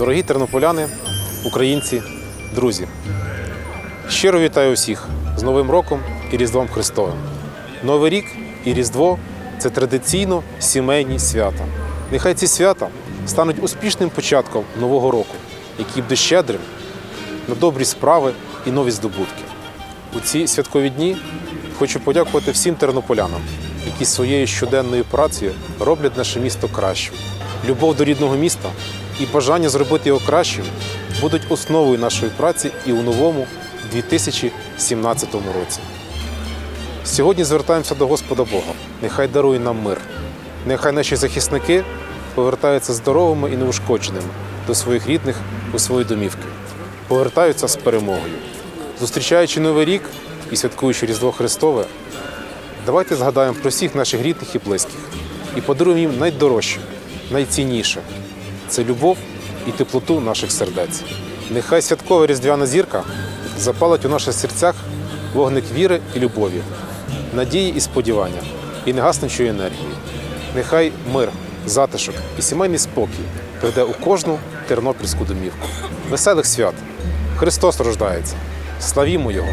Дорогі тернополяни, українці, друзі, щиро вітаю усіх з Новим роком і Різдвом Христовим. Новий рік і Різдво це традиційно сімейні свята. Нехай ці свята стануть успішним початком нового року, який буде щедрим на добрі справи і нові здобутки. У ці святкові дні хочу подякувати всім тернополянам, які своєю щоденною працею роблять наше місто кращим. Любов до рідного міста і бажання зробити його кращим будуть основою нашої праці і у новому 2017 році. Сьогодні звертаємося до Господа Бога. Нехай дарує нам мир. Нехай наші захисники повертаються здоровими і неушкодженими до своїх рідних у свої домівки, повертаються з перемогою. Зустрічаючи Новий рік і святкуючи Різдво Христове, давайте згадаємо про всіх наших рідних і близьких і подаруємо їм найдорожче, найцінніше це любов і теплоту наших сердець. Нехай святкова різдвяна зірка запалить у наших серцях вогник віри і любові, надії і сподівання, і негаснучої енергії. Нехай мир, затишок і сімейний спокій прийде у кожну тернопільську домівку. Веселих свят! Христос рождається! Славімо Його!